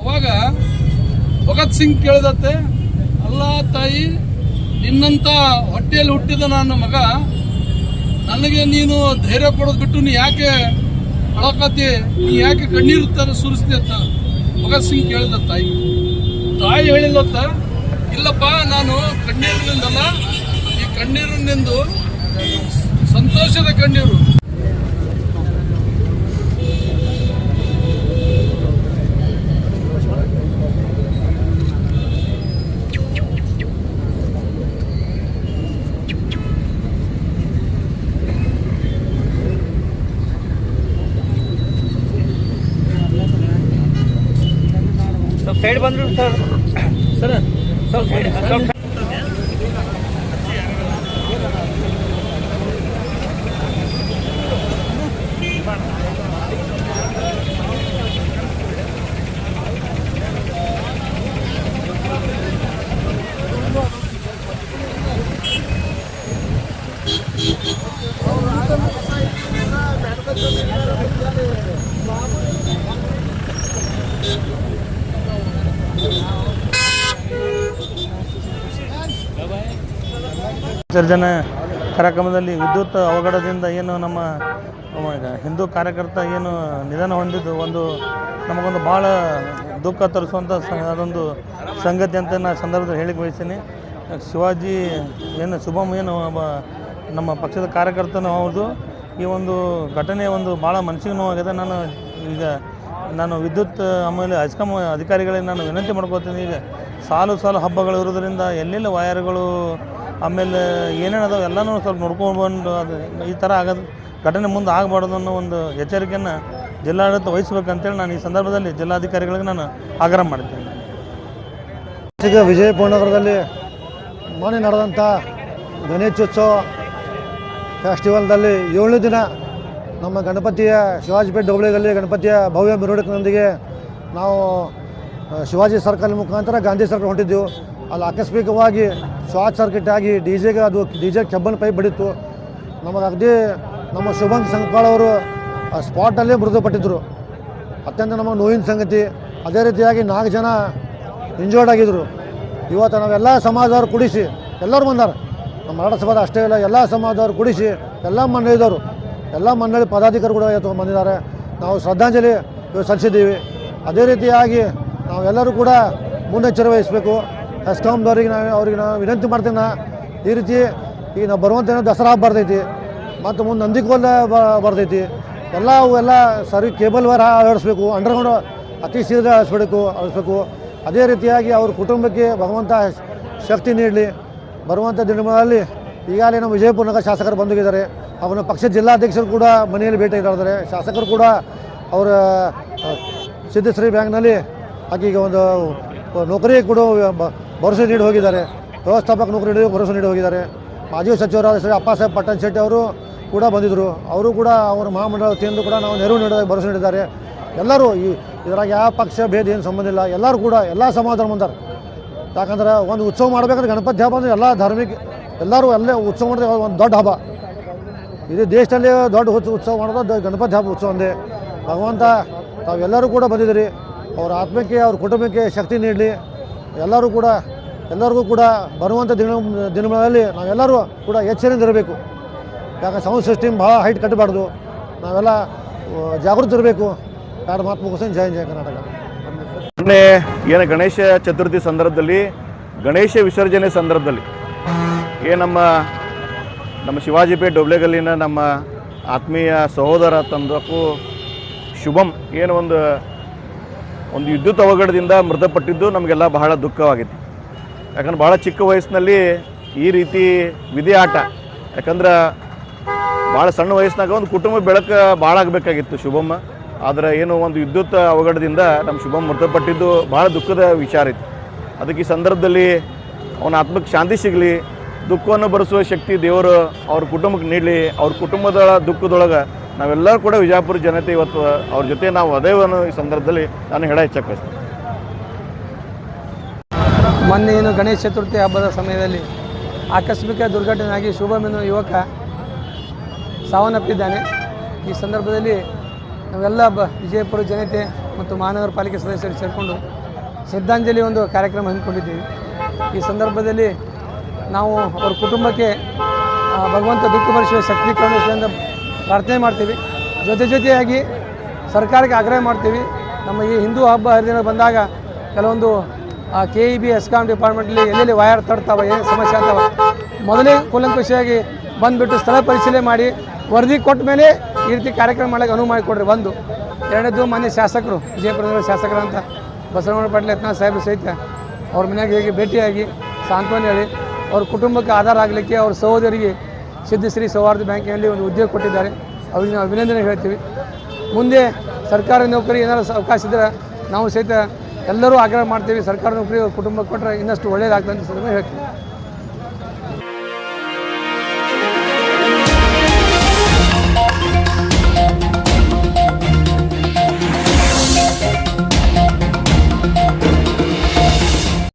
ಅವಾಗ ಭಗತ್ ಸಿಂಗ್ ಕೇಳಿದತ್ತೆ, ಅಲ್ಲ ತಾಯಿ, ನಿನ್ನಂತ ಹೊಟ್ಟೆಯಲ್ಲಿ ಹುಟ್ಟಿದ ನನ್ನ ಮಗ, ನನಗೆ ನೀನು ಧೈರ್ಯ ಕೊಡೋದು ಬಿಟ್ಟು ನೀ ಯಾಕೆ ಅಳಕತಿ ನೀ ಯಾಕೆ ಕಣ್ಣೀರು ತರ ಸುರಿಸ್ತಿ ಅಂತ? ಭಗತ್ ಸಿಂಗ್ ಕೇಳಿದ ತಾಯಿ. ತಾಯಿ ಹೇಳಿಲ್ಲತ್ತ? ಇಲ್ಲಪ್ಪ ನಾನು ಕಣ್ಣೀರಿನಿಂದಲ್ಲ ಈ ಕಣ್ಣೀರಿನಿಂದು ಸಂತೋಷದ ಕಣ್ಣೀರು. ಸ್ವಲ್ಪ ಸೈಡ್ ಬಂದ್ರು ಸರ್ ಸರ್ ಸ್ವಲ್ಪ ಸೈಡ್ ಸ್ವಲ್ಪ ವಿಸರ್ಜನೆ ಕಾರ್ಯಕ್ರಮದಲ್ಲಿ ವಿದ್ಯುತ್ ಅವಘಡದಿಂದ ಏನು ನಮ್ಮ ಹಿಂದೂ ಕಾರ್ಯಕರ್ತ ಏನು ನಿಧನ ಹೊಂದಿದ್ದು ಒಂದು ನಮಗೊಂದು ಭಾಳ ದುಃಖ ತರಿಸುವಂಥ ಅದೊಂದು ಸಂಗತಿ ಅಂತ ನಾನು ಸಂದರ್ಭದಲ್ಲಿ ಹೇಳಿ ಬಯಸ್ತೀನಿ. ಶಿವಾಜಿ ಏನು ಶುಭಮ್ ಏನು ನಮ್ಮ ಪಕ್ಷದ ಕಾರ್ಯಕರ್ತನೂ ಹೌದು. ಈ ಒಂದು ಘಟನೆ ಒಂದು ಭಾಳ ಮನಸ್ಸಿಗೆ ನೋವಾಗಿದೆ. ನಾನು ಈಗ, ನಾನು ವಿದ್ಯುತ್ ಆಮೇಲೆ ಹೈಸ್ಕಾಮ್ ಅಧಿಕಾರಿಗಳಿಗೆ ನಾನು ವಿನಂತಿ ಮಾಡ್ಕೋತೀನಿ ಈಗ ಸಾಲು ಸಾಲು ಹಬ್ಬಗಳು ಇರೋದ್ರಿಂದ ಎಲ್ಲೆಲ್ಲ ವಯರ್ಗಳು ಆಮೇಲೆ ಏನೇನು ಅದಾವೆ ಎಲ್ಲನೂ ಸ್ವಲ್ಪ ನೋಡ್ಕೊಂಡು ಅದು ಈ ಥರ ಆಗೋದು, ಘಟನೆ ಮುಂದೆ ಆಗಬಾರ್ದು ಅನ್ನೋ ಒಂದು ಎಚ್ಚರಿಕೆಯನ್ನು ಜಿಲ್ಲಾಡಳಿತ ವಹಿಸ್ಬೇಕಂತೇಳಿ ನಾನು ಈ ಸಂದರ್ಭದಲ್ಲಿ ಜಿಲ್ಲಾಧಿಕಾರಿಗಳಿಗೆ ನಾನು ಆಗ್ರಹ ಮಾಡ್ತೀನಿ ಈಗ ವಿಜಯಪುರ ನಗರದಲ್ಲಿ ಮೊನ್ನೆ ನಡೆದಂಥ ಗಣೇಶೋತ್ಸವ ಫೆಸ್ಟಿವಲ್ದಲ್ಲಿ ಏಳು ದಿನ ನಮ್ಮ ಗಣಪತಿಯ ಶಿವಾಜಿಪೇಟೆ ಹೋಬಳಿಯಲ್ಲಿ ಗಣಪತಿಯ ಭವ್ಯ ಮೆರವಣಿಗೆಯೊಂದಿಗೆ ನಾವು ಶಿವಾಜಿ ಸರ್ಕಲ್ ಮುಖಾಂತರ ಗಾಂಧಿ ಸರ್ಕಲ್ ಹೊಂಟಿದ್ದೆವು ಅಲ್ಲಿ ಆಕಸ್ಮಿಕವಾಗಿ ಶಾರ್ಟ್ ಸರ್ಕಿಟ್ ಆಗಿ ಡಿ ಜೆಗೆ ಅದು ಡಿ ಜೆ ಕೆಬ್ಬನ್ ಪೈಪ್ ಬಡಿತು. ನಮಗೆ ಅಗದಿ ನಮ್ಮ ಶುಭಂಗ್ ಸಂಕಾಳ್ ಅವರು ಸ್ಪಾಟಲ್ಲೇ ಮೃತಪಟ್ಟಿದ್ದರು ಅತ್ಯಂತ ನಮಗೆ ನೋವಿನ ಸಂಗತಿ. ಅದೇ ರೀತಿಯಾಗಿ ನಾಲ್ಕು ಜನ ಇಂಜೋರ್ಡ್ ಆಗಿದ್ದರು ಇವತ್ತು ನಾವೆಲ್ಲ ಸಮಾಜದವ್ರು ಕುಡಿಸಿ, ಎಲ್ಲರೂ ಬಂದಾರ. ನಮ್ಮ ಮರಾಠ ಸಭಾದ ಅಷ್ಟೇ ಇಲ್ಲ, ಎಲ್ಲ ಸಮಾಜದವ್ರು ಕುಡಿಸಿ, ಎಲ್ಲ ಮಂಡಳಿದವರು, ಎಲ್ಲ ಮಂಡಳಿ ಪದಾಧಿಕಾರಿಗಳು ಇವತ್ತು ಬಂದಿದ್ದಾರೆ. ನಾವು ಶ್ರದ್ಧಾಂಜಲಿ ಸಲ್ಲಿಸಿದ್ದೀವಿ. ಅದೇ ರೀತಿಯಾಗಿ ನಾವೆಲ್ಲರೂ ಕೂಡ ಮುನ್ನೆಚ್ಚರ ವಹಿಸಬೇಕು. ಎಸ್ಕಾಮ್ದವ್ರಿಗೆ ನಾವು, ಅವ್ರಿಗೆ ನಾವು ವಿನಂತಿ ಮಾಡ್ತೀನಿ ಈ ರೀತಿ ಈಗ ನಾವು ಬರುವಂಥ ದಸರಾ ಹಬ್ಬ ಬರ್ತೈತಿ. ಮತ್ತು ಮುಂದೆ ನಂದಿಕೋಲ ಬರ್ತೈತಿ. ಎಲ್ಲ ಎಲ್ಲ ಸರಿ ಕೇಬಲ್ ವೈರ್ ಅಳವಡಿಸ್ಬೇಕು, ಅಂಡರ್ಗ್ರೌಂಡ್ ಅತಿ ಶೀಘ್ರ ಅಳಿಸ್ಬೇಕು ಅಳಿಸ್ಬೇಕು ಅದೇ ರೀತಿಯಾಗಿ ಅವ್ರ ಕುಟುಂಬಕ್ಕೆ ಭಗವಂತ ಶಕ್ತಿ ನೀಡಲಿ. ಬರುವಂಥ ದಿನಗಳಲ್ಲಿ ಈಗಾಗಲೇ ನಮ್ಮ ವಿಜಯಪುರ ನಗರ ಶಾಸಕರು ಬಂದಿದ್ದಾರೆ ಅವನ ಪಕ್ಷದ ಜಿಲ್ಲಾಧ್ಯಕ್ಷರು ಕೂಡ ಮನೆಯಲ್ಲಿ ಭೇಟಿ ಇದ್ದಾರೆ. ಶಾಸಕರು ಕೂಡ ಅವರ ಸಿದ್ಧಶ್ರೀ ಬ್ಯಾಂಕ್ನಲ್ಲಿ ಆಕೆಗೆ ಒಂದು ನೌಕರಿ ಕೂಡ ಭರವಸೆ ನೀಡಿ ಹೋಗಿದ್ದಾರೆ. ವ್ಯವಸ್ಥಾಪಕ ನೌಕರಿ ಭರವಸೆ ನೀಡಿ ಹೋಗಿದ್ದಾರೆ. ಮಾಜಿ ಸಚಿವರಾದ ಶ್ರೀ ಅಪ್ಪಾಸಾಹೇಬ್ ಪಟ್ಟಣ ಶೆಟ್ಟಿ ಅವರು ಕೂಡ ಬಂದಿದ್ದರು ಅವರು ಕೂಡ ಅವರ ಮಹಾಮಂಡಲ ವತಿಯಿಂದ ಕೂಡ ನಾವು ನೆರವು ನೀಡೋದಕ್ಕೆ ಭರವಸೆ ನೀಡಿದ್ದಾರೆ. ಎಲ್ಲರೂ ಈ, ಇದರಾಗ ಯಾವ ಪಕ್ಷ ಭೇದ ಏನು ಸಂಬಂಧ ಇಲ್ಲ. ಎಲ್ಲರೂ ಕೂಡ ಎಲ್ಲ ಸಮಾಧಾನ ಬಂದಾರೆ ಯಾಕಂದ್ರೆ ಒಂದು ಉತ್ಸವ ಮಾಡಬೇಕಂದ್ರೆ ಗಣಪತಿ ಹಬ್ಬ ಅಂದರೆ ಎಲ್ಲ ಧಾರ್ಮಿಕ, ಎಲ್ಲರೂ ಅಲ್ಲೇ ಉತ್ಸವ ಮಾಡಿದ್ರೆ ಒಂದು ದೊಡ್ಡ ಹಬ್ಬ. ಇದು ದೇಶದಲ್ಲಿ ದೊಡ್ಡ ಉತ್ಸ- ಉತ್ಸವ ಮಾಡೋದು ಗಣಪತಿ ಹಬ್ಬ ಉತ್ಸವ ಒಂದೇ ಭಗವಂತ, ತಾವೆಲ್ಲರೂ ಕೂಡ ಬಂದಿದ್ದೀರಿ. ಅವ್ರ ಆತ್ಮಕ್ಕೆ, ಅವ್ರ ಕುಟುಂಬಕ್ಕೆ ಶಕ್ತಿ ನೀಡಲಿ. ಎಲ್ಲರೂ ಕೂಡ, ಎಲ್ಲರಿಗೂ ಕೂಡ ಬರುವಂಥ ದಿನ, ದಿನಗಳಲ್ಲಿ ನಾವೆಲ್ಲರೂ ಕೂಡ ಎಚ್ಚರಿಂದ ಇರಬೇಕು. ಯಾಕಂದ್ರೆ ಸೌಂಡ್ ಸಿಸ್ಟಮ್ ಭಾಳ ಹೈಟ್ ಕಟ್ಟಬಾರ್ದು. ನಾವೆಲ್ಲ ಜಾಗೃತಿ ಇರಬೇಕು. ಎರಡು ಮಾತು ಮುಗಿಸ್ತೀನಿ ಜಯ ಜಯ ಕರ್ನಾಟಕ. ಮೊನ್ನೆ ಏನು ಗಣೇಶ ಚತುರ್ಥಿ ಸಂದರ್ಭದಲ್ಲಿ, ಗಣೇಶ ವಿಸರ್ಜನೆ ಸಂದರ್ಭದಲ್ಲಿ ಏನು ನಮ್ಮ ನಮ್ಮ ಶಿವಾಜಿಪೇಟ್ ಡೊಬ್ಲೆಗಲ್ಲಿನ ನಮ್ಮ ಆತ್ಮೀಯ ಸಹೋದರ ತಂದಕ್ಕೂ ಶುಭಂ. ಏನು ಒಂದು ಒಂದು ವಿದ್ಯುತ್ ಅವಘಡದಿಂದ ಮೃತಪಟ್ಟಿದ್ದು ನಮಗೆಲ್ಲ ಬಹಳ ದುಃಖವಾಗಿತ್ತು ಯಾಕಂದ್ರೆ ಭಾಳ ಚಿಕ್ಕ ವಯಸ್ಸಿನಲ್ಲಿ ಈ ರೀತಿ ವಿಧಿ ಆಟ, ಯಾಕಂದ್ರೆ ಭಾಳ ಸಣ್ಣ ವಯಸ್ಸಿನಾಗ ಒಂದು ಕುಟುಂಬ ಬೆಳಕು ಭಾಳ ಆಗಬೇಕಾಗಿತ್ತು ಶುಭಮ್ಮ. ಆದರೆ ಏನು ಒಂದು ವಿದ್ಯುತ್ ಅವಘಡದಿಂದ ನಮ್ಮ ಶುಭಮ್ ಮೃತಪಟ್ಟಿದ್ದು ಭಾಳ ದುಃಖದ ವಿಚಾರ ಇತ್ತು. ಅದಕ್ಕೆ ಈ ಸಂದರ್ಭದಲ್ಲಿ ಅವನ ಆತ್ಮಕ್ಕೆ ಶಾಂತಿ ಸಿಗಲಿ, ದುಃಖವನ್ನು ಭರಿಸುವ ಶಕ್ತಿ ದೇವರು ಅವ್ರ ಕುಟುಂಬಕ್ಕೆ ನೀಡಲಿ. ಅವ್ರ ಕುಟುಂಬದ ದುಃಖದೊಳಗೆ ನಾವೆಲ್ಲರೂ ಕೂಡ ವಿಜಯಪುರ ಜನತೆ ಇವತ್ತು ಅವ್ರ ಜೊತೆ ನಾವು ಅದೇವನ್ನು ಈ ಸಂದರ್ಭದಲ್ಲಿ ನಾನು ಹೇಳ ಹೆಚ್ಚಕ್ಕೆ ಮೊನ್ನೆ ಏನು ಗಣೇಶ ಚತುರ್ಥಿ ಹಬ್ಬದ ಸಮಯದಲ್ಲಿ ಆಕಸ್ಮಿಕ ದುರ್ಘಟನೆ ಆಗಿ ಶುಭಮ್ ಎನ್ನುವ ಯುವಕ ಸಾವನ್ನಪ್ಪಿದ್ದಾನೆ. ಈ ಸಂದರ್ಭದಲ್ಲಿ ನಾವೆಲ್ಲ ಬ ವಿಜಯಪುರ ಜನತೆ ಮತ್ತು ಮಹಾನಗರ ಪಾಲಿಕೆ ಸದಸ್ಯರು ಸೇರಿಕೊಂಡು ಶ್ರದ್ಧಾಂಜಲಿ ಒಂದು ಕಾರ್ಯಕ್ರಮ ಹಮ್ಮಿಕೊಂಡಿದ್ದೀವಿ. ಈ ಸಂದರ್ಭದಲ್ಲಿ ನಾವು ಅವ್ರ ಕುಟುಂಬಕ್ಕೆ ಭಗವಂತ ದುಃಖ ಭರಿಸುವ ಶಕ್ತಿ ಕರುಣಿಸುವಂತ ಪ್ರಾರ್ಥನೆ ಮಾಡ್ತೀವಿ. ಜೊತೆ ಜೊತೆಯಾಗಿ ಸರ್ಕಾರಕ್ಕೆ ಆಗ್ರಹ ಮಾಡ್ತೀವಿ. ನಮ್ಮ ಈ ಹಿಂದೂ ಹಬ್ಬ ಹರಿದಿನ ಬಂದಾಗ ಕೆಲವೊಂದು ಕೆ ಇ ಬಿ ಎಸ್ಕಾಂ ಡಿಪಾರ್ಟ್ಮೆಂಟಲ್ಲಿ ಎಲ್ಲೆಲ್ಲಿ ವಯರ್ ತಡ್ತಾವೆ ಏನು ಸಮಸ್ಯೆ ಆಗ್ತಾವ, ಮೊದಲೇ ಕೂಲಂಕುಷಿಯಾಗಿ ಬಂದುಬಿಟ್ಟು ಸ್ಥಳ ಪರಿಶೀಲನೆ ಮಾಡಿ, ವರದಿ ಕೊಟ್ಟ ಮೇಲೆ ಈ ರೀತಿ ಕಾರ್ಯಕ್ರಮ ಮಾಡೋಕ್ಕೆ ಅನುವು ಮಾಡಿಕೊಡ್ರಿ ಒಂದು ಎರಡನೇದು ಮಾನ್ಯ ಶಾಸಕರು ವಿಜಯಪುರದ ಶಾಸಕರು ಅಂತ ಬಸವನಗೌಡ ಪಾಟೀಲ್ ಯತ್ನಾಳ್ ಸಾಹೇಬ್ ಸಹಿತ ಅವ್ರ ಮನೆಗೆ ಹೇಗೆ ಭೇಟಿಯಾಗಿ ಸಾಂತ್ವನ ಹೇಳಿ, ಅವ್ರ ಕುಟುಂಬಕ್ಕೆ ಆಧಾರ ಆಗಲಿಕ್ಕೆ ಅವ್ರ ಸಹೋದರಿಗೆ ಸಿದ್ಧಶ್ರೀ ಸೌಹಾರ್ದ ಬ್ಯಾಂಕಿನಲ್ಲಿ ಒಂದು ಉದ್ಯೋಗ ಕೊಟ್ಟಿದ್ದಾರೆ. ಅವರಿಗೆ ನಾವು ಅಭಿನಂದನೆ ಹೇಳ್ತೀವಿ. ಮುಂದೆ ಸರ್ಕಾರಿ ನೌಕರಿ ಏನಾದರೂ ಅವಕಾಶ ಇದ್ದರೆ ನಾವು ಸಹಿತ ಎಲ್ಲರೂ ಆಗ್ರಹ ಮಾಡ್ತೀವಿ. ಸರ್ಕಾರಿ ನೌಕರಿ ಕುಟುಂಬ ಕೊಟ್ಟರೆ ಇನ್ನಷ್ಟು ಒಳ್ಳೆಯದಾಗ್ತದೆ ಅಂತ ಹೇಳ್ತೀವಿ.